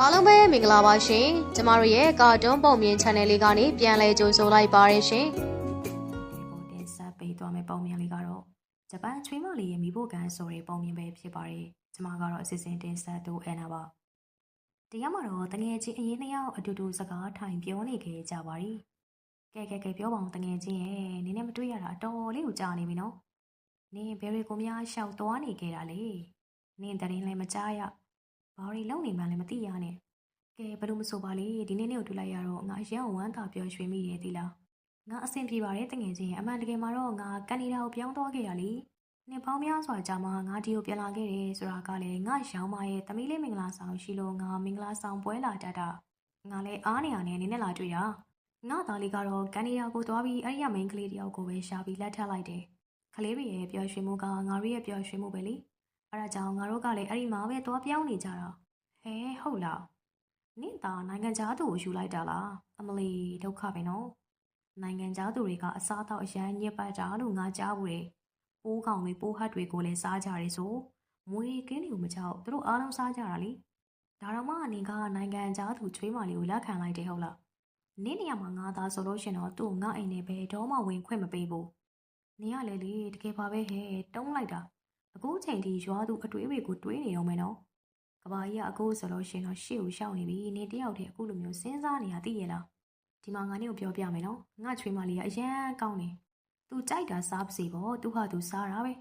အားလုံးပဲမင်္ဂလာပါရှင်ကျမတို့ရဲ့ကာတွန်းပုံမြင် channel လေးကနေပြန်လည်ကြိုဆိုလိုက်ပါရရှင်ဒီပုံတင်ဆက်ပေးသွားမယ့်ပုံမြင်လေးကတော့ဂျပန်ချွေးမလေးရဲ့မိဖို့ကန်ဆိုတဲ့ပုံမြင်ပဲဖြစ်ပါတယ်။ကျွန်မကတော့အစီအစဉ်တင်ဆက်တူအန်နာပါ။တရားမှာတော့တငယ်ချင်းအရင်နှစ်ယောက်အတူတူစကားထိုင်ပြောနေခဲ့ကြပါရီ။ကဲကဲကဲပြောပါအောင်တငယ်ချင်းရဲ့နင်းနဲ့မတွေ့ရတာအတော်လေးကိုကြာနေပြီနော်။နင်းဘယ်တွေကိုများရှောက်သွားနေခဲ့တာလေ။နင်းတရင်လည်းမကြားရ။ ဘာတွေလုပ်နေမှလည်းမသိရနဲ့။ကဲဘယ်လိုမဆိုပါလေဒီနေ့နေ့ကိုတွေ့လိုက်ရတော့ငါအရင်ဝမ်းသာပျော်ရွှင်မိရဲ့ဒီလား။ငါအဆင်ပြေပါတယ်တငယ်ချင်းရဲ့အမှန်တကယ်မှာတော့ငါကနေဒါကိုပြောင်းသွားခဲ့ရလေနှစ်ပေါင်းများစွာကြာမှငါဒီကိုပြန်လာခဲ့တယ်ဆိုတာကလည်းငါရောင်းမရဲ့သမီးလေးမင်္ဂလာဆောင်ရှိလို့ငါမင်္ဂလာဆောင်ပွဲလာတတ်တာငါလည်းအားနေရနဲ့နင်းနဲ့လာတွေ့တာငါသားလေးကတော့ကနေဒါကိုသွားပြီးအဲ့ဒီကမိန်းကလေးတယောက်ကိုပဲရှာပြီးလက်ထပ်လိုက်တယ်ကလေးတွေရဲ့ပျော်ရွှင်မှုကငါတို့ရဲ့ပျော်ရွှင်မှုပဲလေ အဲ့ဒါကြောင့်ငါတို့ကလည်းအဲ့ဒီမှာပဲသွားပြောင်းနေကြတာဟဲဟုတ်လားနင့်သားနိုင်ငံခြားသူကိုယူလိုက်တာလားအမလီဒုက္ခပဲနော်နိုင်ငံသားသူတွေကအစားအသောက်အရန်ညစ်ပတ်တာလို့ငါကြားဘူးတယ်။ပိုးကောင်တွေပိုးဟတ်တွေကိုလည်းစားကြရဲဆို။မွေးကင်းတွေကိုမကြောက်သူတို့အားလုံးစားကြတာလေ။ဒါတော့မှအနေကနိုင်ငံသားသူချွေးမလေးကိုလက်ခံလိုက်တယ်ဟုတ်လား။နင်းနေရာမှာငါသားဆိုလို့ရှင်တော့သူ့ကိုငါအိမ်နဲ့ပဲတော့မှဝင်ခွင့်မပေးဘူး။နင်ကလည်းလေတကယ်ပါပဲဟဲ့တုံးလိုက်တာ။ အခုချိန်ထိရွာသူအတွေးတွေကိုတွေးနေတော့မယ်နော်။ကဘာကြီးကအခုဆိုလို့ရှင်တော့ရှေ့ကိုရှောက်နေပြီ။နင်တယောက်တည်းအခုလိုမျိုးစဉ်းစားနေရသိရဲ့လား။ဒီမှာငါနဲ့ကိုပြောပြမယ်နော်ငါချွေးမလေးကအရန်ကောင်းတယ်သူကြိုက်တာစားပါစေပေါ့သူဟာသူစားတာပဲ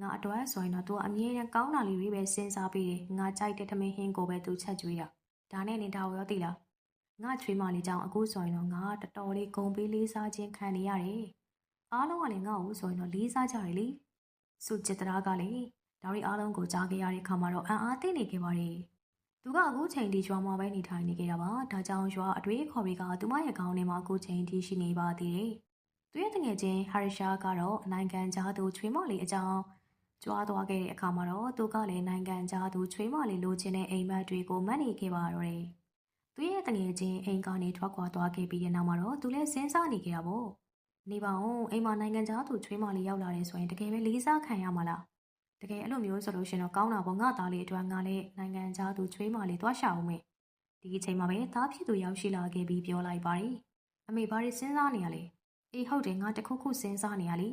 ငါအတွက်ဆိုရင်တော့သူကအမြဲတမ်းကောင်းတာလေးတွေပဲစဉ်းစားပြီးတယ်ငါကြိုက်တဲ့ထမင်းဟင်းကိုပဲသူချက်ကျွေးတာဒါနဲ့နေတာကိုရောသိလားငါချွေးမလေးကြောင့်အခုဆိုရင်တော့ငါတော်တော်လေးဂုံပေးလေးစားခြင်းခံနေရတယ်အားလုံးကလည်းငါ့ကိုဆိုရင်တော့လေးစားကြတယ်လေ စုจิตရာကလည်းဒါရီအားလုံးကိုကြားခဲ့ရတဲ့ခါမှာတော့အံ့အားသင့်နေခဲ့ပါတယ်သူကအခုချိန်ထိရွာမှာပဲနေထိုင်နေကြတာပါဒါကြောင့်ရွာအတွေးခေါ်တွေကသူမရဲ့ခေါင်းထဲမှာအခုချိန်ထိရှိနေပါသေးတယ်သူရဲ့တငယ်ချင်းဟာရရှာကတော့နိုင်ငံခြားသူချွေးမလေးအကြောင်းကြွားသွားခဲ့တဲ့အခါမှာတော့သူကလည်းနိုင်ငံခြားသူချွေးမလေးလိုချင်တဲ့အိမ်မက်တွေကိုမှတ်နေခဲ့ပါတော့တယ်သူရဲ့တငယ်ချင်းအိမ်ကနေထွက်ခွာသွားခဲ့ပြီးတဲ့နောက်မှာတော့သူလည်းစဉ်းစားနေကြတာပေါ့ နေပါဦးအိမ်မှာနိုင်ငံခြားသူချွေးမလေးရောက်လာတယ်ဆိုရင်တကယ်ပဲလေးစားခံရမှာလားတကယ်အဲ့လိုမျိုးဆိုလို့ရှင်တော့ကောင်းတာပေါ့ငါသားလေးအတွက်ငါလည်းနိုင်ငံခြားသူချွေးမလေးသွားရှာအောင်မေဒီအချိန်မှာပဲသားဖြစ်သူရောက်ရှိလာခဲ့ပြီးပြောလိုက်ပါတယ်အမေဘာတွေစဉ်းစားနေရလဲအေးဟုတ်တယ်ငါတခုခုစဉ်းစားနေရလေ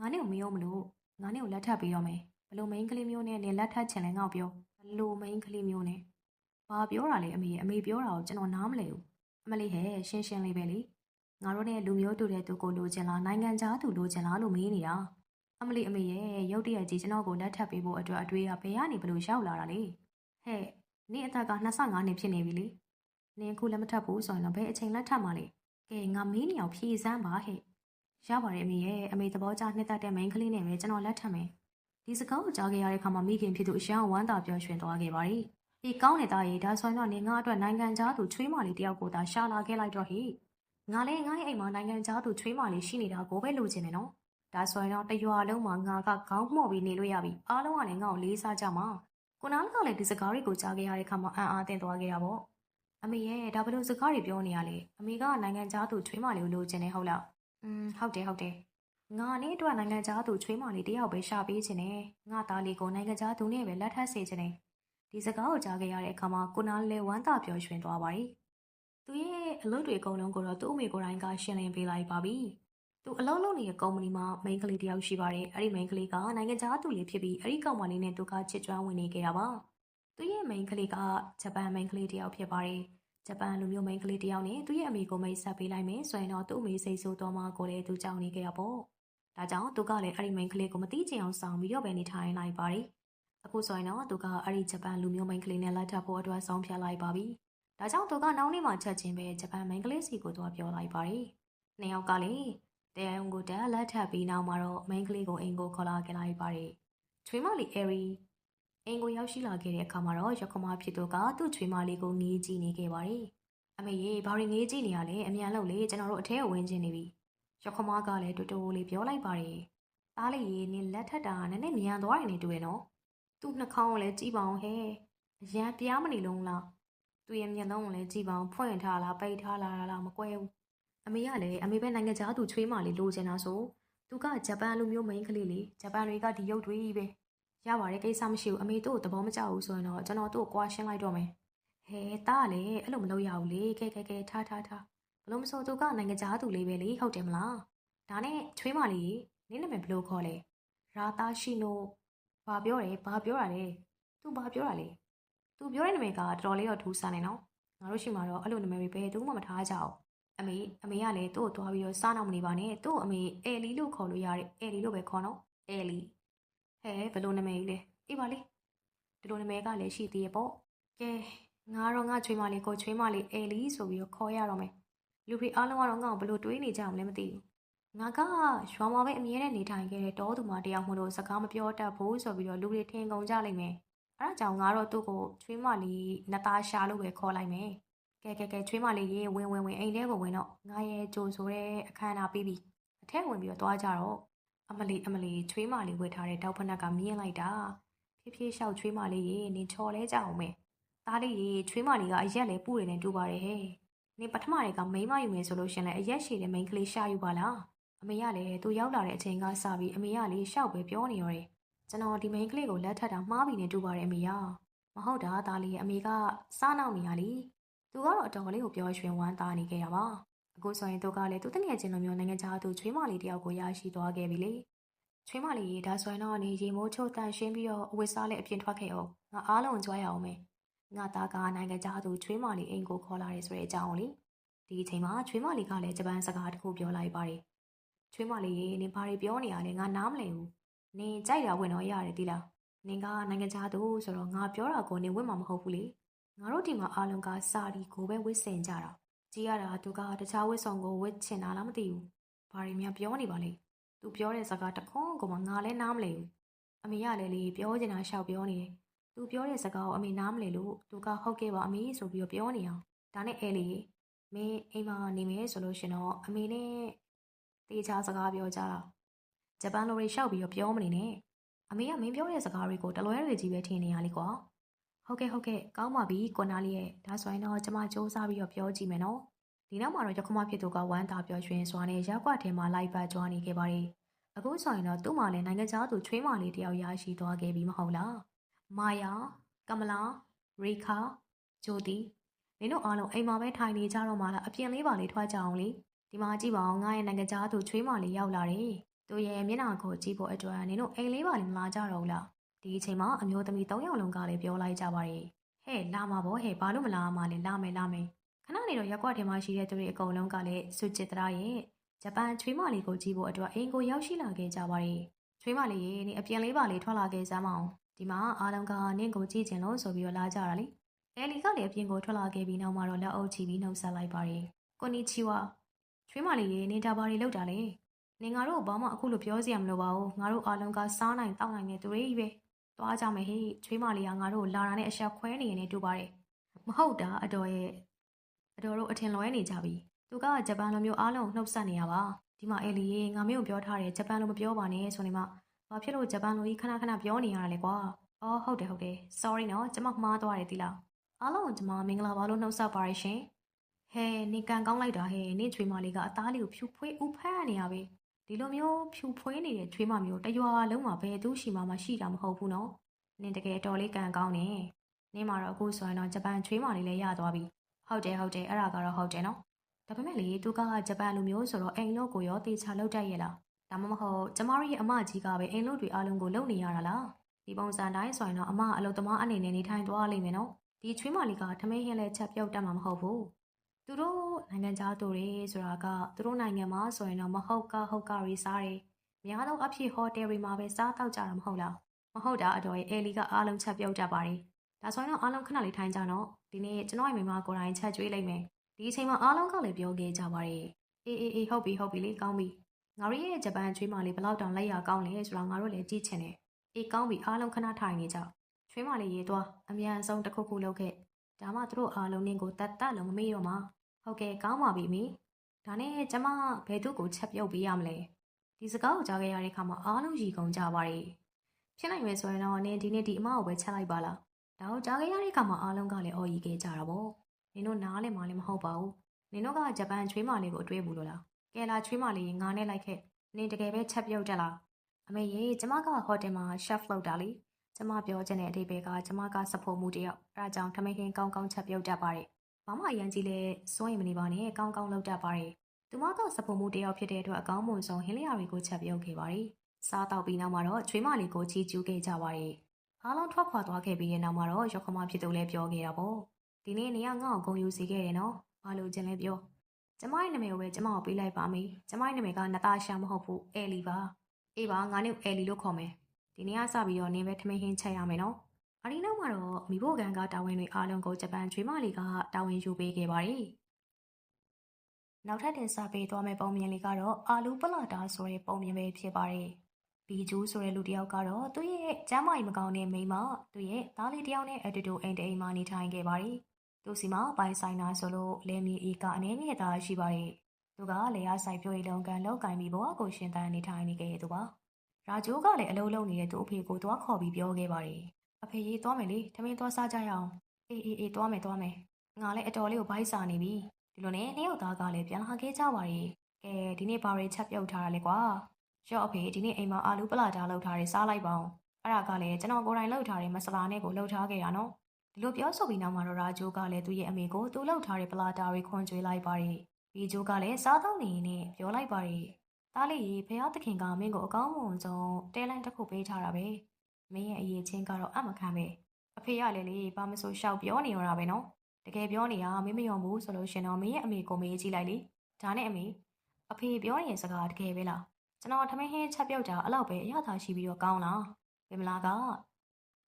ငါနဲ့ကိုမရောမလို့ငါနဲ့ကိုလက်ထပ်ပေးတော့မယ်ဘလို့မိန်းကလေးမျိုးနဲ့နေလက်ထပ်ချင်လဲငါ့ကိုပြောဘလို့မိန်းကလေးမျိုးနဲ့ဘာပြောတာလဲအမေအမေပြောတာကိုကျွန်တော်နားမလဲဘူးအမလေးဟဲ့ရှင်းရှင်းလေးပဲလေ ငါတို့နဲ့လူမျိုးတူတဲ့သူကိုလိုချင်လားနိုင်ငံခြားသူလိုချင်လားလို့မေးနေတာအမလီအမေရဲ့ရုတ်တရက်ကြီးကျွန်တော်ကိုလက်ထပ်ပေးဖို့အတွက်အတွေးကဘယ်ကနေဘလို့ရောက်လာတာလဲဟဲ့နင့်အသက်က25နှစ်ဖြစ်နေပြီလေနင်အခုလက်မထပ်ဘူးဆိုရင်တော့ဘယ်အချိန်လက်ထပ်မှာလဲကဲငါမင်းနေအောင်ဖြေစမ်းပါဟဲ့ရပါတယ်အမေရဲ့အမေသဘောကျနှစ်သက်တဲ့မိန်းကလေးနဲ့ပဲကျွန်တော်လက်ထပ်မယ်ဒီစကားကိုကြားခဲ့ရတဲ့အခါမှာမိခင်ဖြစ်သူအရှမ်းဝမ်းသာပျော်ရွှင်သွားခဲ့ပါ යි ဒီကောင်းတဲ့သားကြီးဒါဆိုရင်တော့နင်ငါအတွက်နိုင်ငံခြားသူချွေးမလေးတယောက်ကိုသာရှာလာခဲ့လိုက်တော့ဟိ ငါလည်းငါရဲ့အိမ်မှာနိုင်ငံခြားသူချွေးမလေးရှိနေတာကိုပဲလိုချင်တယ်နော် ဒါဆိုရင်တော့တရွာလုံးမှာငါကခေါင်းမှော့ပြီးနေလို့ရပြီအားလုံးကလည်းငါ့ကိုလေးစားကြမှာကိုနားကလည်းဒီစကားတွေကိုကြားခဲ့ရတဲ့ခါမှာအံ့အားသင့်သွားခဲ့တာပေါ့အမေရဲ့ဒါဘလို့စကားတွေပြောနေရလဲအမေကနိုင်ငံခြားသူချွေးမလေးကိုလိုချင်တယ်ဟုတ်လားอืมဟုတ်တယ်ဟုတ်တယ်ငါနဲ့အတွက်နိုင်ငံခြားသူချွေးမလေးတယောက်ပဲရှာပေးချင်တယ်ငါသားလေးကိုနိုင်ငံခြားသူနဲ့ပဲလက်ထပ်စေချင်တယ်ဒီစကားကိုကြားခဲ့ရတဲ့အခါမှာကိုနားလည်းဝမ်းသာပျော်ရွှင်သွားပါ යි သူရဲ့အလုပ်တွေအကုန်လုံးကိုတော့သူ့အမေကိုယ်တိုင်ကရှင်းလင်းပေးလိုက်ပါပြီသူအလုံးလုံးနေတဲ့ကုမ္ပဏီမှာမိန်းကလေးတယောက်ရှိပါတယ်။အဲ့ဒီမိန်းကလေးကနိုင်ငံခြားသူလေးဖြစ်ပြီးအဲ့ဒီကောင်မလေးနဲ့သူကချစ်ကြွမ်းဝင်နေခဲ့တာပါ။သူရဲ့မိန်းကလေးကဂျပန်မိန်းကလေးတယောက်ဖြစ်ပါတယ်။ဂျပန်လူမျိုးမိန်းကလေးတယောက်နဲ့သူရဲ့အမေကိုမိတ်ဆက်ပေးလိုက်မယ်ဆိုရင်တော့သူ့အမေစိတ်ဆိုးသွားမှကိုလည်းသူကြောက်နေခဲ့ရပေါ့။ဒါကြောင့်သူကလည်းအဲ့ဒီမိန်းကလေးကိုမသိချင်အောင်ဆောင်ပြီးတော့ပဲနေထိုင်လိုက်ပါတယ်။အခုဆိုရင်တော့သူကအဲ့ဒီဂျပန်လူမျိုးမိန်းကလေးနဲ့လက်ထပ်ဖို့အတွက်ဆုံးဖြတ်လိုက်ပါပြီ။ ဒါကြောင့်သူကနောက်နေ့မှချက်ချင်းပဲဂျပန်မိန်းကလေးစီကိုသွားပြောလိုက်ပါတယ်။နှစ်ယောက်ကလည်းတရားရုံးကိုတက်လက်ထပ်ပြီးနောက်မှာတော့မိန်းကလေးကိုအိမ်ကိုခေါ်လာခဲ့လိုက်ပါတယ်။ချွေးမလေးအဲရီအိမ်ကိုရောက်ရှိလာခဲ့တဲ့အခါမှာတော့ရခမဖြစ်သူကသူ့ချွေးမလေးကိုငေးကြည့်နေခဲ့ပါတယ်။အမေရေဘာတွေငေးကြည့်နေရလဲအမြန်လို့လေကျွန်တော်တို့အထဲကိုဝင်ချင်းနေပြီ။ရခမကလည်းတူတူလေးပြောလိုက်ပါတယ်။သားလေးရေနင်လက်ထပ်တာနည်းနည်းမြန်သွားရင်နေတူရနော်။သူ့နှာခေါင်းကိုလည်းကြည့်ပါအောင်ဟဲ့။အရန်ပြားမနေလုံးလား။ သူ့ရဲ့မျက်လုံးကိုလည်းကြည့်ပါအောင်ဖွင့်ထားလားပိတ်ထားလားလားမကွဲဘူးအမေကလည်းအမေပဲနိုင်ငံခြားသူချွေးမလေးလိုချင်တာဆိုသူကဂျပန်လူမျိုးမိန်းကလေးလေဂျပန်တွေကဒီရုပ်တွေကြီးပဲရပါတယ်ကိစ္စမရှိဘူးအမေတို့ကိုသဘောမကျဘူးဆိုရင်တော့ကျွန်တော်တို့ကိုကွာရှင်းလိုက်တော့မယ်ဟဟဲတားကလည်းအဲ့လိုမလုပ်ရဘူးလေကဲကဲကဲထားထားထားဘလို့မဆိုသူကနိုင်ငံခြားသူလေးပဲလေဟုတ်တယ်မလားဒါနဲ့ချွေးမလေးနင်းနာမည်ဘလို့ခေါ်လဲရာတာရှိနိုဘာပြောတယ်ဘာပြောတာလဲသူဘာပြောတာလဲ သူပြောတဲ့နာမည်က တော်တော်လေးတော့ ထူးဆန်းနေနော် ငါတို့ရှိမှတော့ အဲ့လိုနာမည်တွေပဲသူမှ မထားကြအောင်အမေ အမေကလည်း သူ့ကိုသွားပြီးတော့စားနောက်မနေပါနဲ့ သူ့ကို အမေ အဲလီလို့ ခေါ်လို့ရတယ် အဲလီလို့ပဲ ခေါ်နော် အဲလီ ဟဲ ဘယ်လိုနာမည်ကြီးလဲ အေးပါလေ ဒီလိုနာမည်ကလည်း ရှိသေးရဲ့ပေါ့ ကဲ ငါတော့ ငါချွေးမလေး ကိုချွေးမလေး အဲလီဆိုပြီးတော့ ခေါ်ရတော့မယ် လူတွေအားလုံးကတော့ ငါ့ကိုဘလို့တွေးနေကြအောင်လဲ မသိဘူး ငါက ရွာမှာပဲ အမြဲတမ်း နေထိုင်ခဲ့တဲ့ တောသူမ တယောက်မို့လို့ စကားမပြောတတ်ဘူးဆိုပြီးတော့ လူတွေ ထင်ကုန်ကြလိမ့်မယ် အဲဒါကြောင့်ငါတော့သူ့ကိုချွေးမလေးနတာရှာလို့ပဲခေါ်လိုက်မယ်ကဲကဲကဲချွေးမလေးရေဝင်ဝင်ဝင်အိမ်ထဲကိုဝင်တော့ငါရဲ့ကြိုဆိုတဲ့အခမ်းအနားပြီးပြီအထက်ဝင်ပြီးတော့သွားကြတော့အမလီအမလီချွေးမလေးဝတ်ထားတဲ့တောက်ဖက်နှက်ကမြင်လိုက်တာဖြည်းဖြည်းလျှောက်ချွေးမလေးရေနင်ချော်လဲကြအောင်မယ်သားလေးရေချွေးမလေးကအရက်လေပူတယ်နဲ့တူပါတယ်ဟဲ့။နင်ပထမတွေကမိန်းမယူမယ်ဆိုလို့ရှရင်လည်းအရက်ရှည်တဲ့မိန်းကလေးရှာယူပါလား။အမေကလည်းသူရောက်လာတဲ့အချိန်ကစပြီးအမေကလေးရှောက်ပဲပြောနေရတယ်။ ကျွန်တော်ဒီမိန်းကလေးကိုလက်ထပ်တာမှားပြီနဲ့တူပါတယ်အမေရ။မဟုတ်တာသားလေးရဲ့အမေကစားနောက်နေရလी။သူကတော့အတော်လေးကိုပြောရွှင်ဝမ်းသားနေခဲ့ရပါ။အခုဆိုရင်သူကလည်းသူတငယ်ချင်းလိုမျိုးနိုင်ငံခြားသူချွေးမလေးတယောက်ကိုရရှိသွားခဲ့ပြီလေ။ချွေးမလေးဒါဆိုရင်တော့နေရေမိုးချိုးတန်ရှင်းပြီးတော့အဝတ်စားလေးအပြင်ထွက်ခဲ့အောင်ငါအားလုံးကြွားရအောင်မယ်။ငါသားကနိုင်ငံခြားသူချွေးမလေးအိမ်ကိုခေါ်လာတယ်ဆိုတဲ့အကြောင်းကိုလေဒီအချိန်မှာချွေးမလေးကလည်းဂျပန်စကားတစ်ခုပြောလိုက်ပါတယ်ချွေးမလေးရေနင်ဘာတွေပြောနေရလဲငါနားမလည်ဘူး နင်ကြိုက်တာဝင်တော့ရတယ်ဒီလားနင်ကနိုင်ငံခြားသူဆိုတော့ငါပြောတာကိုနင်ဝင်မှာမဟုတ်ဘူးလေငါတို့ဒီမှာအားလုံးကစာဒီကိုပဲဝစ်စင်ကြတာကြည်ရတာသူကတခြားဝစ်ဆောင်ကိုဝစ်ချင်တာလားမသိဘူးဘာတွေများပြောနေပါလဲသူပြောတဲ့စကားတစ်ခွန်းကိုမှငါလည်းနားမလည်ဘူးအမေကလည်းလေပြောချင်တာရှောက်ပြောနေတယ်သူပြောတဲ့စကားကိုအမေနားမလည်လို့သူကဟုတ်ကဲ့ပါအမေဆိုပြီးတော့ပြောနေအောင်ဒါနဲ့အဲလီမင်းအိမ်မှာနေမယ်ဆိုလို့ရှင်တော့အမေနဲ့တေချာစကားပြောကြတာ ဂျပန်လိုတွေရှောက်ပြီးတော့ပြောမနေနဲ့အမေကမင်းပြောတဲ့စကားတွေကိုတလွဲတွေကြီးပဲထင်နေရလေကွာဟုတ်ကဲ့ဟုတ်ကဲ့ကောင်းပါပြီကွန်နာလေးရဲ့ဒါဆိုရင်တော့ကျမစူးစမ်းပြီးတော့ပြောကြည့်မယ်နော်ဒီနောက်မှာတော့ရခမဖြစ်သူကဝမ်းသာပြောရွှင်စွာနဲ့ရက်ကွက်ထဲမှာလိုက်ပတ်ကြွားနေခဲ့ပါတယ်အခုဆိုရင်တော့သူ့မှာလည်းနိုင်ငံခြားသူချွေးမလေးတယောက်ရရှိသွားခဲ့ပြီမဟုတ်လားမာယာကမလာရေခါဂျိုတီနင်တို့အားလုံးအိမ်မှာပဲထိုင်နေကြတော့မှလားအပြင်လေးပါလေးထွက်ကြအောင်လေဒီမှာကြည့်ပါအောင်ငါရဲ့နိုင်ငံခြားသူချွေးမလေးရောက်လာတယ် သူရဲ့မျက်နှာကိုကြည့်ဖို့အတွက်နင်တို့အိမ်လေးပါလေးမလာကြတော့ဘူးလားဒီအချိန်မှာအမျိုးသမီး၃ယောက်လုံးကလည်းပြောလိုက်ကြပါတယ်ဟဲ့လာမှာပေါ့ဟဲ့ဘာလို့မလာမှာလဲလာမယ်လာမယ်ခဏနေတော့ရက်ကွက်ထဲမှာရှိတဲ့သူတွေအကုန်လုံးကလည်းစုจิตရာရဲ့ဂျပန်ချွေးမလေးကိုကြည့်ဖို့အတွက်အိမ်ကိုရောက်ရှိလာခဲ့ကြပါတယ်ချွေးမလေးရေနင်အပြင်လေးပါလေးထွက်လာခဲ့စမ်းမအောင်ဒီမှာအားလုံးကနင့်ကိုကြည့်ကျင်လို့ဆိုပြီးတော့လာကြတာလေအဲလီကလည်းအပြင်ကိုထွက်လာခဲ့ပြီးနောက်မှာတော့လက်အုပ်ချီပြီးနှုတ်ဆက်လိုက်ပါတယ်ကိုနီချီဝါချွေးမလေးရေနင်ဒါဘာတွေလောက်တာလဲ နင်ငါတို့ဘာမှအခုလိုပြောစရာမလိုပါဘူးငါတို့အားလုံးကစားနိုင်တောက်နိုင်တဲ့သူတွေကြီးပဲသွားကြမယ်ဟေ့ချွေးမလေးကငါတို့လာတာနဲ့အဆက်ခွဲနေနေတူပါတယ်မဟုတ်တာအတော်ရဲ့အတော်တို့အထင်လွဲနေကြပြီသူကဂျပန်လိုမျိုးအားလုံးနှုတ်ဆက်နေရပါဒီမှာအဲလီရေငါမင်းကိုပြောထားတယ်ဂျပန်လိုမပြောပါနဲ့ဆိုနေမှ။ဘာဖြစ်လို့ဂျပန်လိုကြီးခဏခဏပြောနေရတာလဲကွာ။အော်ဟုတ်တယ်ဟုတ်တယ်။ Sorry နော်ကျမမှားသွားတယ်တီလား။အားလုံးကိုကျမမင်္ဂလာပါလို့နှုတ်ဆက်ပါရရှင်။ဟဲနေကန်ကောင်းလိုက်တာဟဲနေချွေမလေးကအသားလေးကိုဖြူဖွေးဥဖက်နေရပဲ။ ဒီလိုမျိုးဖြူဖွေးနေတဲ့ချွေးမမျိုးတရွာလုံးမှာဘယ်သူရှိမှမရှိတာမဟုတ်ဘူးနော်။နင်တကယ်တော်လေးကန်ကောင်းနေ။နင်မှာတော့အခုဆိုရင်တော့ဂျပန်ချွေးမလေးလည်းရသွားပြီ။ဟုတ်တယ်ဟုတ်တယ်အဲ့ဒါကတော့ဟုတ်တယ်နော်။ဒါပေမဲ့လေသူကဂျပန်လူမျိုးဆိုတော့အိမ်လို့ကိုရောတေချာလောက်တတ်ရဲ့လား။ဒါမှမဟုတ်ကျမတို့ရဲ့အမကြီးကပဲအိမ်လို့တွေအားလုံးကိုလုံနေရတာလားဒီပုံစံတိုင်းဆိုရင်တော့အမအလုပ်သမားအနေနဲ့နေထိုင်သွားလိမ့်မယ်နော်ဒီချွေးမလေးကထမင်းဟင်းလဲချက်ပြုတ်တတ်မှာမဟုတ်ဘူး သူတို့နိုင်ငံခြားသူတွေဆိုတာကသူတို့နိုင်ငံမှာဆိုရင်တော့မဟုတ်ကဟုတ်ကရီစားတယ်များသောအဖြစ်ဟိုတယ်တွေမှာပဲစားတောက်ကြတာမဟုတ်လားမဟုတ်တာအတော်ရဲ့အဲလီကအားလုံးချက်ပြုတ်တတ်ပါတယ်ဒါဆိုရင်တော့အားလုံးခဏလေးထိုင်ကြတော့ဒီနေ့ကျွန်တော်ရဲ့မိမကိုယ်တိုင်ချက်ကျွေးလိုက်မယ်ဒီအချိန်မှာအားလုံးကလည်းပြောခဲ့ကြပါတယ်အေးအေးအေးဟုတ်ပြီဟုတ်ပြီလေကောင်းပြီငါတို့ရဲ့ဂျပန်ချွေးမလေးဘယ်လောက်တောင်လက်ရကောင်းလဲဆိုတော့ငါတို့လည်းကြည့်ချင်တယ်။အေးကောင်းပြီအားလုံးခဏထိုင်နေကြ။ချွေးမလေးရေးသွားအမြန်ဆုံးတစ်ခုခုလုပ်ခဲ့။ဒါမှသူတို့အားလုံးနင်းကိုတတ်တတ်လုံးမမေ့တော့မှာ။ ဟုတ်ကဲ့ကောင်းပါပြီမိ။ဒါနဲ့ကျမဘယ်သူကိုချက်ပြုတ်ပေးရမလဲ။ဒီစကားကိုကြားခဲ့ရတဲ့အခါမှာအားလုံးရီကုန်ကြပါရဲ့။ဖြစ်နိုင်မယ်ဆိုရင်တော့နင်းဒီနေ့ဒီအမကိုပဲချက်လိုက်ပါလား။ဒါကိုကြားခဲ့ရတဲ့အခါမှာအားလုံးကလည်းအော်ရီခဲ့ကြတာပေါ့။နင်တို့နားလည်းမလည်းမဟုတ်ပါဘူး။နင်တို့ကဂျပန်ချွေးမလေးကိုအတွေ့ဘူးလို့လား။ကဲလာချွေးမလေးငါနဲ့လိုက်ခဲ့နင်တကယ်ပဲချက်ပြုတ်တက်လားအမေရေကျမကဟိုတယ်မှာ chef လောက်တာလေကျမပြောချင်တဲ့အဓိပ္ပာယ်ကကျမကစဖို့မှုတယောက်အဲဒါကြောင့်ထမင်းဟင်းကောင်းကောင်းချက်ပြုတ်တတ်ပါတယ် ဘာမှအရန်ကြီးလဲစိုးရင်မနေပါနဲ့ကောင်းကောင်းလုပ်တတ်ပါတယ်သူမကစဖို့မှုတယောက်ဖြစ်တဲ့အတွက်အကောင်းမွန်ဆုံးဟင်းလျာတွေကိုချက်ပြုတ်ခဲ့ပါတယ်စားတော့ပြီးနောက်မှာတော့ချွေးမလေးကိုချီးကျူးခဲ့ကြပါတယ်အားလုံးထွက်ခွာသွားခဲ့ပြီးတဲ့နောက်မှာတော့ရောက်ခမဖြစ်သူလည်းပြောခဲ့တာပေါ့ဒီနေ့နေရငါ့ကိုဂုံယူစီခဲ့တယ်နော်ဘာလို့ကျင်လဲပြောကျမရဲ့နာမည်ကိုပဲကျမကိုပေးလိုက်ပါမယ်ကျမရဲ့နာမည်ကနတာရှာမဟုတ်ဘူးအဲလီပါအေးပါငါနဲ့အဲလီလို့ခေါ်မယ်ဒီနေ့ကစပြီးတော့နင်းပဲထမင်းဟင်းချက်ရမယ်နော်။ အဒီနောက်မှာတော့မိဖို့ကန်ကတာဝန်တွေအားလုံးကိုဂျပန်ကျွေးမလေးကတာဝန်ယူပေးခဲ့ပါတယ်။နောက်ထပ်တင်ဆက်ပေးသွားမယ့်ပုံမြင်လေးကတော့အာလူပလာတာဆိုတဲ့ပုံမြင်ပဲဖြစ်ပါတယ်။ဘီဂျူးဆိုတဲ့လူတစ်ယောက်ကတော့သူ့ရဲ့ကျမ်းမာရေးမကောင်းတဲ့မိန်းမသူ့ရဲ့သားလေးတစ်ယောက်နဲ့အတူတူအိမ်တိမ်မှာနေထိုင်ခဲ့ပါတယ်။သူစီမှာပိုင်ဆိုင်တာဆိုလို့လဲမြေအေကအနေနဲ့သာရှိပါတယ်။သူကလေယာဆိုင်ပြိုးရီလုံကန်လောက်ကင်ပြီးဘဝကိုရှင်သန်နေထိုင်နေခဲ့တဲ့သူပါ။ရာဂျိုးကလည်းအလုံးလုံးနေတဲ့သူ့အဖေကိုသွားခေါ်ပြီးပြောခဲ့ပါတယ်။ အဖေကြီးသွားမယ်လေထမင်းသွားစားကြရအောင်။အေးအေးအေးသွားမယ်သွားမယ်။ငါလည်းအတော်လေးကိုဘိုက်စာနေပြီ။ဒီလိုနဲ့နှစ်ယောက်သားကလည်းပြန်လာခဲ့ကြပါရဲ့။ကဲဒီနေ့ဘာတွေချက်ပြုတ်ထားတာလဲကွာ။ရော့အဖေဒီနေ့အိမ်မှာအာလူပလာတာလောက်ထားတယ်စားလိုက်ပါအောင်။အဲ့ဒါကလည်းကျွန်တော်ကိုယ်တိုင်လောက်ထားတဲ့မဆလာနဲ့ကိုလှုပ်ထားခဲ့တာနော်။ဒီလိုပြောဆိုပြီးနောက်မှာတော့ရာဂျိုးကလည်းသူ့ရဲ့အမေကိုသူ့လှုပ်ထားတဲ့ပလာတာတွေခွန်ကြွေးလိုက်ပါတယ်။ဘီဂျိုးကလည်းစားတော့နေနေပြောလိုက်ပါတယ်။သားလေးရေဖះသခင်ကမင်းကိုအကောင်းမွန်ဆုံးတဲလိုင်းတစ်ခုပေးထားတာပဲ မင်းရဲ့အရေးချင်းကတော့အမခံပဲအဖေရလေလေဘာမဆိုရှောက်ပြောနေရတာပဲနော်တကယ်ပြောနေတာမင်းမယုံဘူးဆိုလို့ရှင်တော့မင်းရဲ့အမေကိုမေးကြည့်လိုက်လေဒါနဲ့အမေအဖေပြောနေတဲ့စကားတကယ်ပဲလားကျွန်တော်ထမင်းဟင်းချက်ပြုတ်တာအဲ့လောက်ပဲအရသာရှိပြီးတော့ကောင်းလားဘယ်မလားက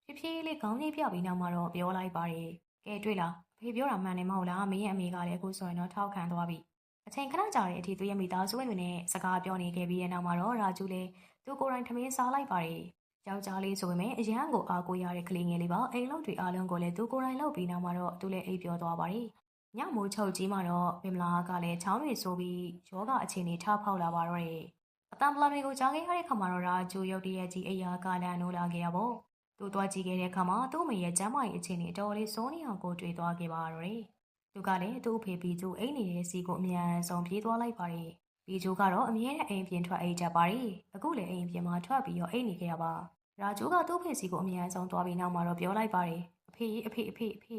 ဖြည်းဖြည်းလေးခေါင်းကြီးပြပြီးနောက်မှာတော့ပြောလိုက်ပါတယ်ကဲတွေ့လားအဖေပြောတာမှန်တယ်မဟုတ်လားမင်းရဲ့အမေကလည်းအခုဆိုရင်တော့ထောက်ခံသွားပြီအချိန်ခဏကြာတဲ့အထိသူရဲ့မိသားစုဝင်တွေနဲ့စကားပြောနေခဲ့ပြီးတဲ့နောက်မှာတော့ရာဂျူလည်းသူကိုယ်တိုင်ထမင်းစားလိုက်ပါတယ်။ ယောက်ျားလေးဆိုပေမဲ့အရန်ကိုအားကိုးရတဲ့ကလေးငယ်လေးပါအိမ်လုံးတွေအားလုံးကိုလည်းသူကိုယ်တိုင်လုပ်ပြီးနောက်မှာတော့သူလည်းအိပ်ပျော်သွားပါတယ်။ညမိုးချုပ်ကြီးမှာတော့မင်္ဂလာကလည်းချောင်းတွေဆိုပြီးယောဂအခြေအနေထဖောက်လာပါတော့တယ်။အတံပလာတွေကိုကြားခဲ့ရတဲ့ခါမှာတော့ရာဂျူရုတ်တရက်ကြီးအိယာကလန်နိုးလာခဲ့ရပေါ့။သူသွားကြည့်ခဲ့တဲ့အခါမှာသူ့မိရဲ့ကျမ်းမာရေးအခြေအနေအတော်လေးစိုးနေအောင်ကိုတွေ့သွားခဲ့ပါတော့တယ်။သူကလည်းသူ့အဖေဘီဂျိုအိမ်နေတဲ့စီကိုအမြန်ဆုံးပြေးသွားလိုက်ပါတယ်။ဘီဂျိုကတော့အမြဲတမ်းအိမ်ပြင်ထွက်အိမ်ကြပါတယ်။အခုလည်းအိမ်ပြင်မှာထွက်ပြီးတော့အိမ်နေခဲ့ရပါ။ ရာဂျိုကသူ့ဖေစီကိုအမြန်ဆုံးသွားပြီးနောက်မှာတော့ပြောလိုက်ပါတယ်။အဖေအဖေအဖေအဖေ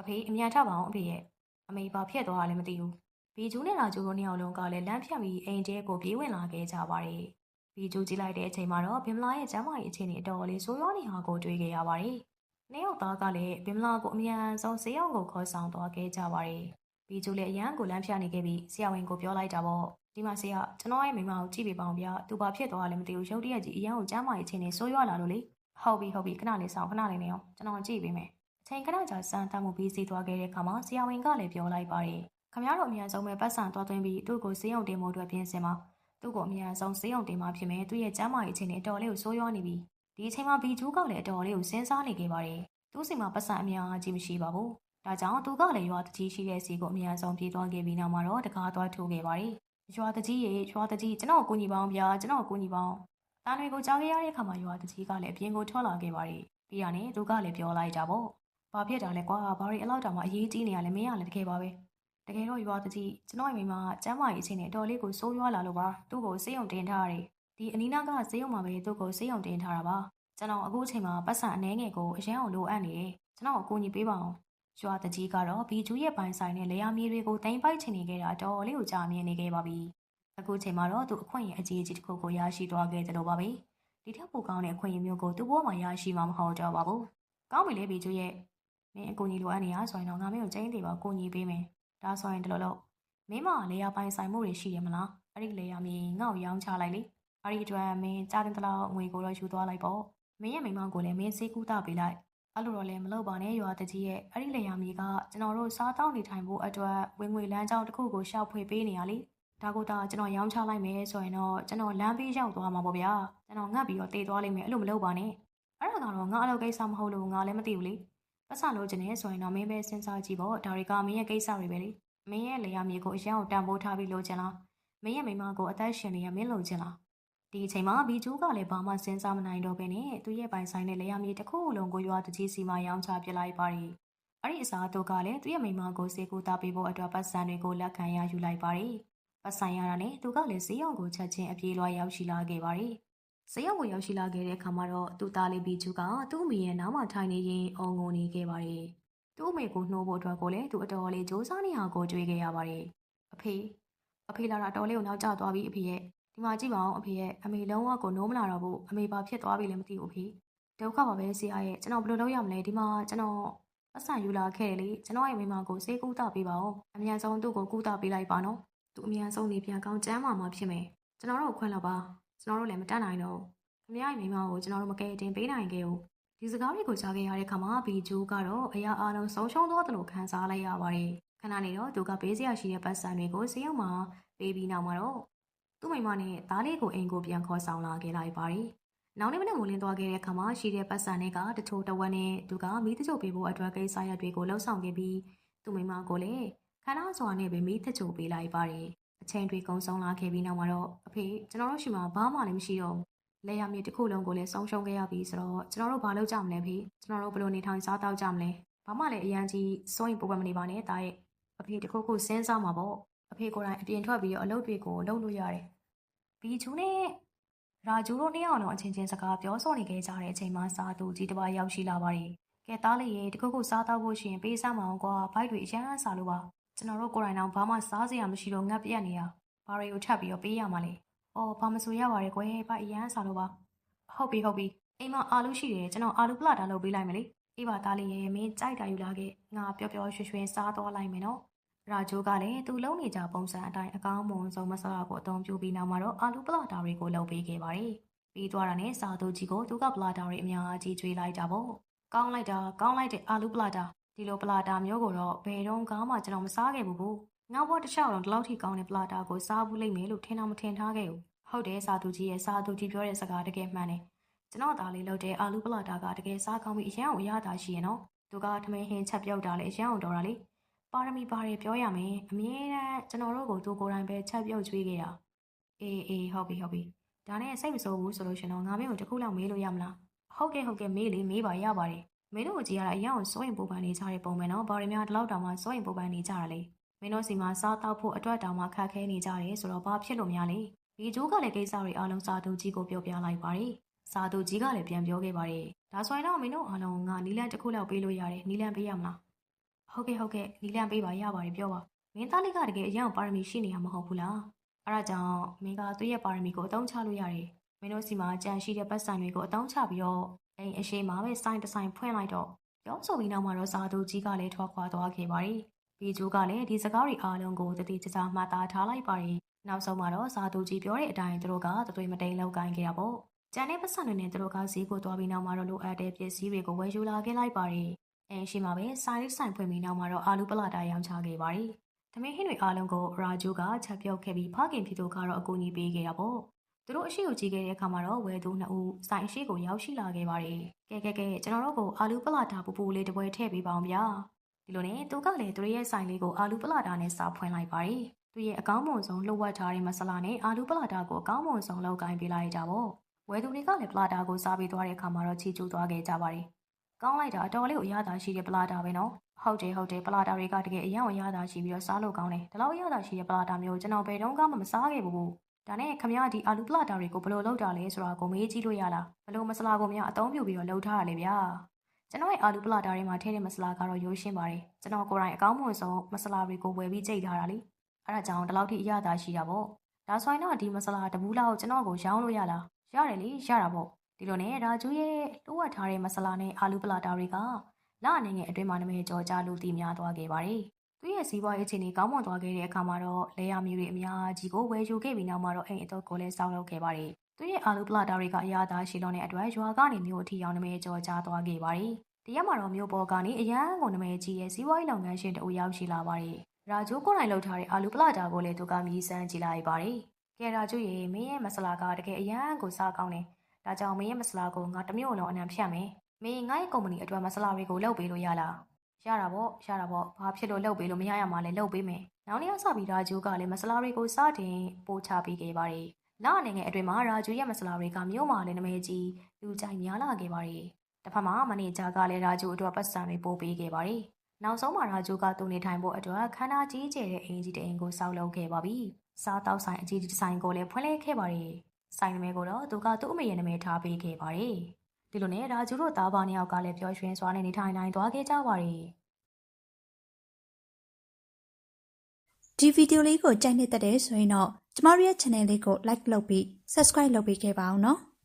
အဖေအမြန်ထပါအောင်အဖေရဲ့အမေဘာဖြစ်သွားတာလဲမသိဘူး။ဘီဂျိုနဲ့ရာဂျိုတို့နှစ်ယောက်လုံးကလည်းလမ်းဖြတ်ပြီးအိမ်တဲကိုပြေးဝင်လာခဲ့ကြပါတယ်။ဘီဂျိုကြည့်လိုက်တဲ့အချိန်မှာတော့ဘင်မလာရဲ့ကျမ်းမာရေးအခြေအနေအတော်လေးဆိုးရွားနေဟာကိုတွေ့ခဲ့ရပါတယ်။နှစ်ယောက်သားကလည်းဘင်မလာကိုအမြန်ဆုံးဆေးရုံကိုခေါ်ဆောင်သွားခဲ့ကြပါတယ်။ဘီဂျူလည်းအရန်ကိုလမ်းပြနေခဲ့ပြီးဆရာဝန်ကိုပြောလိုက်တာပေါ့။ ဒီမှာဆရာကျွန်တော်ရဲ့မိမကိုကြည့်ပေးပါအောင်ဗျာ။သူဘာဖြစ်သွားလဲမသိဘူးရုတ်တရက်ကြီးအရန်ကိုကျမ်းမာရေးချင်းနေဆိုးရွားလာလို့လေ။ဟုတ်ပြီဟုတ်ပြီခဏလေးဆောင်ခဏလေးနေအောင်ကျွန်တော်ကြည့်ပေးမယ်။အချိန်ခဏကြာစမ်းတမ်းမှုပြီးစီးသွားခဲ့တဲ့အခါမှာဆရာဝန်ကလည်းပြောလိုက်ပါတယ်။ခမရတော့အမြန်ဆုံးပဲပတ်စံသွားသွင်းပြီးသူ့ကိုဆေးရုံတင်ဖို့အတွက်ပြင်ဆင်ပါ။သူ့ကိုအမြန်ဆုံးဆေးရုံတင်မှဖြစ်မယ်။သူ့ရဲ့ကျမ်းမာရေးချင်းနေအတော်လေးကိုဆိုးရွားနေပြီ။ဒီအချိန်မှာဘီဂျူးကလည်းအတော်လေးကိုစဉ်းစားနေခဲ့ပါတယ်။သူ့စီမှာပတ်စံအများကြီးမရှိပါဘူး။ဒါကြောင့်သူကလည်းရွာတကြီးရှိတဲ့စီကိုအများဆုံးပြေးသွားခဲ့ပြီးနောက်မှာတော့တကားသွားထိုးခဲ့ပါတယ်။ ရွာတကြီးရေရွာတကြီးကျွန်တော်ကိုကူညီပါအောင်ဗျာကျွန်တော်ကိုကူညီပါအောင်။တာတွေကိုကြားခဲ့ရတဲ့အခါမှာရွာတကြီးကလည်းအပြင်ကိုထွက်လာခဲ့ပါတယ်။ပြီးရနဲ့သူကလည်းပြောလိုက်တာပေါ့။ဘာဖြစ်တာလဲကွာဘာတွေအလောက်တောင်မှအရေးကြီးနေရလဲမင်းကလည်းတကယ်ပါပဲ။တကယ်တော့ရွာတကြီးကျွန်တော်ရဲ့မိမကကျမ်းမာရေးအချင်းနဲ့အတော်လေးကိုဆိုးရွားလာလို့ပါ။သူ့ကိုစေးရုံတင်ထားရတယ်။ဒီအနီးနားကစေးရုံမှာပဲသူ့ကိုစေးရုံတင်ထားတာပါ။ကျွန်တော်အခုအချိန်မှာပတ်စံအနှဲငယ်ကိုအရန်အောင်လိုအပ်နေတယ်။ကျွန်တော်အကူအညီပေးပါအောင်။ ရွာတကြီးကတော့ဘီဂျူးရဲ့ပိုင်ဆိုင်တဲ့လေယာမြေတွေကိုတင်ပိုက်ချင်နေခဲ့တာတော်လေးကိုကြာမြင်နေခဲ့ပါပြီ။အခုချိန်မှာတော့သူအခွင့်အရေးအကြီးအကြီးတစ်ခုကိုရရှိသွားခဲ့တယ်လို့ပါပဲ။ဒီထက်ပိုကောင်းတဲ့အခွင့်အရေးမျိုးကိုသူ့ဘဝမှာရရှိမှာမဟုတ်တော့ပါဘူး။ကောင်းပြီလေဘီဂျူးရဲ့မင်းအကူအညီလိုအပ်နေရဆိုရင်တော့ငါမင်းကိုကျင်းသေးပါကူညီပေးမယ်။ဒါဆိုရင်ဒီလိုလို့မင်းမလေယာပိုင်ဆိုင်မှုတွေရှိရမလား။အဲ့ဒီလေယာမြေငါ့ကိုရောင်းချလိုက်လေ။အဲ့ဒီအတွက်မင်းကြားတင်တလောက်ငွေကိုတော့ယူသွားလိုက်ပေါ့။မင်းရဲ့မိန်းမကိုလည်းမင်းစေးကူးတာပေးလိုက် အဲ့လိုတော့လည်းမလုပ်ပါနဲ့ရွာတကြီးရဲ့အဲ့ဒီလေယာမြေကကျွန်တော်တို့စားတောက်နေထိုင်ဖို့အတွက်ဝင်ငွေလမ်းကြောင်းတစ်ခုကိုရှောက်ဖွေပေးနေရလေဒါကိုတော့ကျွန်တော်ရောင်းချလိုက်မယ်ဆိုရင်တော့ကျွန်တော်လမ်းပေးရောက်သွားမှာပေါ့ဗျာကျွန်တော်ငတ်ပြီးတော့တေးသွားလိမ့်မယ်အဲ့လိုမလုပ်ပါနဲ့အဲ့ဒါကတော့ငါအလုပ်ကိစ္စမဟုတ်လို့ငါလည်းမသိဘူးလေပတ်စံလို့ကျင်နေဆိုရင်တော့မင်းပဲစဉ်းစားကြည့်ပေါ့ဒါတွေကမင်းရဲ့ကိစ္စတွေပဲလေမင်းရဲ့လေယာမြေကိုအရန်ကိုတန်ဖိုးထားပြီးလို့ကျင်လားမင်းရဲ့မိန်းမကိုအသက်ရှင်နေရမင်းလို့ကျင်လား ဒီအချိန်မှာဘီဂျူးကလည်းဘာမှစဉ်းစားမနိုင်တော့ဘဲနဲ့သူ့ရဲ့ပိုင်ဆိုင်တဲ့လေယာမြေတစ်ခုလုံးကိုရွာတကြီးစီမှာရောင်းချပစ်လိုက်ပါတယ်။အဲ့ဒီအစားတော့ကလည်းသူ့ရဲ့မိန်းမကိုစေကူတာပေးဖို့အတွက်ပတ်စံတွေကိုလက်ခံရယူလိုက်ပါတယ်။ပတ်စံရတာနဲ့သူကလည်းဈေးရောင်ကိုချက်ချင်းအပြေးလွှားရောက်ရှိလာခဲ့ပါတယ်ဇယောက်ကိုရောက်ရှိလာခဲ့တဲ့အခါမှာတော့သူ့သားလေးဘီချူကသူ့အမေရဲ့နားမှာထိုင်နေရင်အော်ငိုနေခဲ့ပါတယ်။သူ့အမေကိုနှိုးဖို့အတွက်ကိုလည်းသူအတော်လေးစူးစမ်းနေအောင်ကိုကြွေးခဲ့ရပါတယ်။အဖေအဖေလာတာတော်လေးကိုနောက်ကျသွားပြီအဖေရဲ့ ဒီမှာကြည့်ပါအောင်အဖေရဲ့အမေလုံးဝကိုနိုးမလာတော့ဘူးအမေဘာဖြစ်သွားပြီလဲမသိဘူးအဖေဒုက္ခပါပဲဆရာရဲ့ကျွန်တော်ဘယ်လိုလုပ်ရမလဲဒီမှာကျွန်တော်အဆန်ယူလာခဲ့တယ်လေကျွန်တော်ရဲ့မိမကိုစေးကူးတာပေးပါဦးအမြန်ဆုံးသူ့ကိုကူးတာပေးလိုက်ပါနော်သူအမြန်ဆုံးနေပြန်ကောင်းကျမ်းမာမှာဖြစ်မယ်ကျွန်တော်တို့ခွင့်လောက်ပါကျွန်တော်တို့လည်းမတတ်နိုင်တော့ဘူးခမရရဲ့မိမကိုကျွန်တော်တို့မကယ်တင်ပေးနိုင်ခဲ့ဘူးဒီစကားတွေကိုကြားခဲ့ရတဲ့ခါမှာဘီဂျိုးကတော့အရာအလုံးဆုံးရှုံးသွားတယ်လို့ခံစားလိုက်ရပါတယ်ခဏနေတော့သူကပေးစရာရှိတဲ့ပတ်စံတွေကိုစေရုံမှာပေးပြီးနောက်မှာတော့ သူ့မိမနဲ့သားလေးကိုအိမ်ကိုပြန်ခေါ်ဆောင်လာခဲ့လိုက်ပါတယ်နောက်နေ့မနေ့မိုးလင်းသွားခဲ့တဲ့ခါမှာရှိတဲ့ပတ်စံတွေကတချို့တဝက်နဲ့သူကမီးတချို့ပေးဖို့အတွက်ကိစ္စရပ်တွေကိုလှုပ်ဆောင်ခဲ့ပြီးသူ့မိမကိုလည်းခဏစွာနဲ့ပဲမီးတချို့ပေးလိုက်ပါတယ်အချိန်တွေကုန်ဆုံးလာခဲ့ပြီးနောက်မှာတော့အဖေကျွန်တော်တို့ရှိမှာဘာမှလည်းမရှိတော့ဘူးလဲရမြေတစ်ခုလုံးကိုလည်းဆုံးရှုံးခဲ့ရပြီဆိုတော့ကျွန်တော်တို့ဘာလုပ်ကြမလဲဖေကျွန်တော်တို့ဘယ်လိုနေထိုင်စားတောက်ကြမလဲဘာမှလည်းအရန်ကြီးစိုးရင်ပုံပဲမနေပါနဲ့တာရဲ့အဖေတစ်ခုခုစဉ်းစားမှာပေါ့အဖေကိုယ်တိုင်အပြင်ထွက်ပြီးတော့အလုပ်တွေကိုလုပ်လို့ရတယ် ဘီချူနဲ့ရာဂျူတို့နှစ်ယောက်လုံးအချင်းချင်းစကားပြောဆိုနေခဲ့ကြတဲ့အချိန်မှာစာသူကြီးတစ်ပါးရောက်ရှိလာပါတယ်ကဲသားလေးရေတစ်ခုခုစားတောက်ဖို့ရှိရင်ပေးစမ်းမအောင်ကွာဘိုက်တွေအရန်စားလို့ပါကျွန်တော်တို့ကိုယ်တိုင်တော့ဘာမှစားစရာမရှိတော့ငတ်ပြက်နေတာဘာတွေကိုထပ်ပြီးတော့ပေးရမှာလဲ။အော်ဘာမဆိုရပါရဲကွယ်။ဘာအရန်စားလို့ပါ။ဟုတ်ပြီဟုတ်ပြီ။အိမ်မှာအာလူရှိတယ်ကျွန်တော်အာလူပလာတာလုပ်ပေးလိုက်မယ်လေ။အေးပါသားလေးရဲ့မင်းကြိုက်တာယူလာခဲ့။ငါပျော်ပျော်ရွှင်ရွှင်စားသွားလိုက်မယ်နော်။ ရာဂျိုးကလည်းသူလုံးနေကြပုံစံအတိုင်းအကောင်းမွန်ဆုံးမဆလာကိုအသုံးပြုပြီးနောက်မှာတော့အာလူပလာတာတွေကိုလုပ်ပေးခဲ့ပါတယ်။ပြီးသွားတာနဲ့စာသူကြီးကိုသူကပလာတာတွေအများကြီးကျွေးလိုက်တာပေါ့။ကောင်းလိုက်တာကောင်းလိုက်တဲ့အာလူပလာတာဒီလိုပလာတာမျိုးကိုတော့ဘယ်တော့မှကျွန်တော်မစားခဲ့ဘူးဘူး။ငါဘောတစ်ချောင်းတော့ဒီလောက်ထိကောင်းတဲ့ပလာတာကိုစားဘူးလိမ့်မယ်လို့ထင်တော့မထင်ထားခဲ့ဘူး။ဟုတ်တယ်စာသူကြီးရဲ့စာသူကြီးပြောတဲ့စကားတကယ်မှန်တယ်ကျွန်တော်သားလေးလုပ်တဲ့အာလူပလာတာကတကယ်စားကောင်းပြီးအရန်ကိုအရသာရှိရနော်သူကထမင်းဟင်းချက်ပြုတ်တာလေအရန်ကိုတော်တာလေ ပါရမီပါတယ်ပြောရမယ်အမြဲတမ်းကျွန်တော်တို့ကိုသူကိုယ်တိုင်ပဲချက်ပြုတ်ကျွေးခဲ့ရအေးအေးဟုတ်ပြီဟုတ်ပြီဒါနဲ့စိတ်မဆိုးဘူးဆိုလို့ရှင်တော့ငါမင်းကိုတစ်ခုလောက်မေးလို့ရမလားဟုတ်ကဲ့ဟုတ်ကဲ့မေးလေမေးပါရပါတယ်မင်းတို့ကိုကြည့်ရတာအရန်ကိုစိုးရင်ပူပန်နေကြတဲ့ပုံပဲနော်ဘာတွေများဒီလောက်တောင်မှစိုးရင်ပူပန်နေကြတာလေမင်းတို့စီမှာစားတောက်ဖို့အတွက်တောင်မှခက်ခဲနေကြတယ်ဆိုတော့ဘာဖြစ်လို့များလဲဒီဂျိုးကလည်းကိစ္စတွေအားလုံးစာသူကြီးကိုပြောပြလိုက်ပါတယ်။စာသူကြီးကလည်းပြန်ပြောခဲ့ပါတယ်။ဒါဆိုရင်တော့မင်းတို့အားလုံးငါနီလန်တစ်ခုလောက်ပေးလို့ရတယ်။နီလန်ပေးရမလား။ ဟုတ်ကဲ့ဟုတ်ကဲ့နီလန်ပေးပါရပါတယ်ပြောပါ။မင်းသားလေးကတကယ်အရင်ပါရမီရှိနေရမဟုတ်ဘူးလား။အဲဒါကြောင့်မင်းကသူ့ရဲ့ပါရမီကိုအသုံးချလို့ရတယ်။မင်းတို့စီမှာကြံရှိတဲ့ပတ်စံတွေကိုအသုံးချပြီးတော့အိမ်အရှိမှာပဲစိုင်းတစ်ဆိုင်ဖွင့်လိုက်တော့ပြောဆိုပြီးနောက်မှာတော့စာသူကြီးကလည်းထွက်ခွာသွားခဲ့ပါတယ်။ဒီဂျိုးကလည်းဒီစကားတွေအားလုံးကိုတတိကျကျမှတ်သားထားလိုက်ပါတယ်။နောက်ဆုံးမှာတော့ဇာတူကြီးပြောတဲ့အတိုင်းသူတို့ကတသွေးမတိန်လောက်ကိုင်းခဲ့တာပေါ့။ကျန်တဲ့ပတ်စံတွေနဲ့သူတို့ကဈေးကိုသွားပြီးနောက်မှာတော့လိုအပ်တဲ့ပစ္စည်းတွေကိုဝယ်ယူလာခဲ့လိုက်ပါတယ်။ အဲရှိမှာပဲဆိုင်လေးဆိုင်ဖွင့်ပြီးနောက်မှာတော့အာလူပလာတာရောင်းချခဲ့ပါတယ်။သမင်းဟင်းတွေအားလုံးကိုရာဂျိုကချက်ပြုတ်ခဲ့ပြီးဖခင်ဖြစ်သူကတော့အကူအညီပေးခဲ့တာပေါ့။သူတို့အရှိကိုကြည့်ခဲ့တဲ့အခါမှာတော့ဝယ်သူနှစ်ဦးဆိုင်အရှိကိုရောက်ရှိလာခဲ့ပါတယ်။ကဲကဲကဲကျွန်တော်တို့ကိုအာလူပလာတာပူပူလေးတစ်ပွဲထည့်ပေးပါအောင်ဗျာ။ဒီလိုနဲ့သူကလည်းသူတို့ရဲ့ဆိုင်လေးကိုအာလူပလာတာနဲ့စာဖွင့်လိုက်ပါတယ်။သူရဲ့အကောင်းမွန်ဆုံးလှုပ်ဝက်ထားတဲ့မဆလာနဲ့အာလူပလာတာကိုအကောင်းမွန်ဆုံးလောက်ကင်ပေးလိုက်ကြပါဝယ်သူတွေကလည်းပလာတာကိုစားပြီးသွားတဲ့အခါမှာတော့ချီကျူးသွားခဲ့ကြပါတယ်။ ကောင်းလိုက်တာအတော်လေးကိုအရသာရှိတဲ့ပလာတာပဲနော်။ဟုတ်တယ်ဟုတ်တယ်ပလာတာတွေကတကယ်အရန်ကိုအရသာရှိပြီးတော့စားလို့ကောင်းတယ်။ဒီလောက်အရသာရှိတဲ့ပလာတာမျိုးကျွန်တော်ဘယ်တော့မှမစားခဲ့ဘူး။ဒါနဲ့ခမရဒီအာလူပလာတာတွေကိုဘယ်လိုလုပ်တာလဲဆိုတာကိုမေးကြည့်လို့ရလား။ဘယ်လိုမဆလာကိုများအသုံးပြုပြီးတော့လုပ်ထားတာလဲဗျာ။ကျွန်တော်ရဲ့အာလူပလာတာတွေမှာထည့်တဲ့မဆလာကတော့ရိုးရှင်းပါတယ်။ကျွန်တော်ကိုယ်တိုင်အကောင်းမွန်ဆုံးမဆလာတွေကိုဝယ်ပြီးကြိတ်ထားတာလေ။အဲ့ဒါကြောင့်ဒီလောက်ထိအရသာရှိတာပေါ့ဒါဆိုရင်တော့ဒီမဆလာတဘူးလောက်ကျွန်တော်ကိုရောင်းလို့ရလားရတယ်လေရတာပေါ့ ဒီလိုနဲ့ရာဂျူးရဲ့လိုအပ်ထားတဲ့မဆလာနဲ့အာလူပလာတာတွေကလအနေငယ်အတွင်းမှာနမဲကြော်ကြလို့တည်များသွားခဲ့ပါတယ်သူရဲ့စီးပွားရေးအခြေအနေကောင်းမွန်သွားခဲ့တဲ့အခါမှာတော့လေယာမျိုးတွေအများကြီးကိုဝယ်ယူခဲ့ပြီးနောက်မှာတော့အိမ်အတော့ကိုလည်းစောင်းလုပ်ခဲ့ပါတယ်သူရဲ့အာလူပလာတာတွေကအရသာရှိလုံးတဲ့အတွက်ရွာကနေမျိုးအထီအောင်နမဲကြော်ကြသွားခဲ့ပါတယ်တရက်မှာတော့မျိုးပေါ်ကနေအရန်ကိုနမဲကြီးရဲ့စီးပွားရေးလုပ်ငန်းရှင်တအူရောက်ရှိလာပါတယ်ရာဂျိုးကိုယ်တိုင်လှုပ်ထားတဲ့အာလူပလာတာကိုလည်းသူကမြည်ဆန်းကြည့်လိုက်ပါတယ်။ကဲရာဂျိုးရေမင်းရဲ့မဆလာကတကယ်အရန်ကိုစားကောင်းတယ်။ ဒါကြောင့်မင်းရဲ့မဆလာကိုငါတစ်မျိုးလုံးအနံဖြတ်မယ်။မင်းငါ့ရဲ့ကုမ္ပဏီအတွက်မဆလာတွေကိုလုပ်ပေးလို့ရလား။ရတာပေါ့ရတာပေါ့ဘာဖြစ်လို့လုပ်ပေးလို့မရရမှာလဲလုပ်ပေးမယ်။နောက်နေ့အစပြီးရာဂျိုးကလည်းမဆလာတွေကိုစတင်ပို့ချပေးခဲ့ပါတယ်။လအနေငယ်အတွင်းမှာရာဂျိုးရဲ့မဆလာတွေကမြို့မှာလည်းနမဲကြီးလူကြိုက်များလာခဲ့ပါတယ်။တစ်ဖက်မှာမန်နေဂျာကလည်းရာဂျိုးအတွက်ပတ်စံတွေပို့ပေးခဲ့ပါတယ်။နောက်ဆုံးမှာရာဂျိုကသူနေထိုင်ဖို့အတွက်ခန္ဓာကြီးကျယ်တဲ့အိမ်ကြီးတစ်အိမ်ကိုစောက်လုပ်ခဲ့ပါပြီ။စားတောက်ဆိုင်အကြီးကြီးတစ်ဆိုင်ကိုလည်းဖွင့်လှစ်ခဲ့ပါတယ်။ ဆိုင်နမဲကိုတော့သူကသူ့အမေရဲ့နာမည်ထားပေးခဲ့ပါတယ်ဒီလိုနဲ့ရာဂျူတို့သားပါနှစ်ယောက်ကလည်းပျော်ရွှင်စွာနဲ့နေထိုင်နိုင်သွားခဲ့ကြပါတယ်ဒီဗီဒီယိုလေးကိုကြိုက်နေတဲ့တဲ့ဆိုရင်တော့ကျမတို့ရဲ့ channel လေးကို like လုပ်ပြီး subscribe လုပ်ပေးခဲ့ပါအောင်နော်။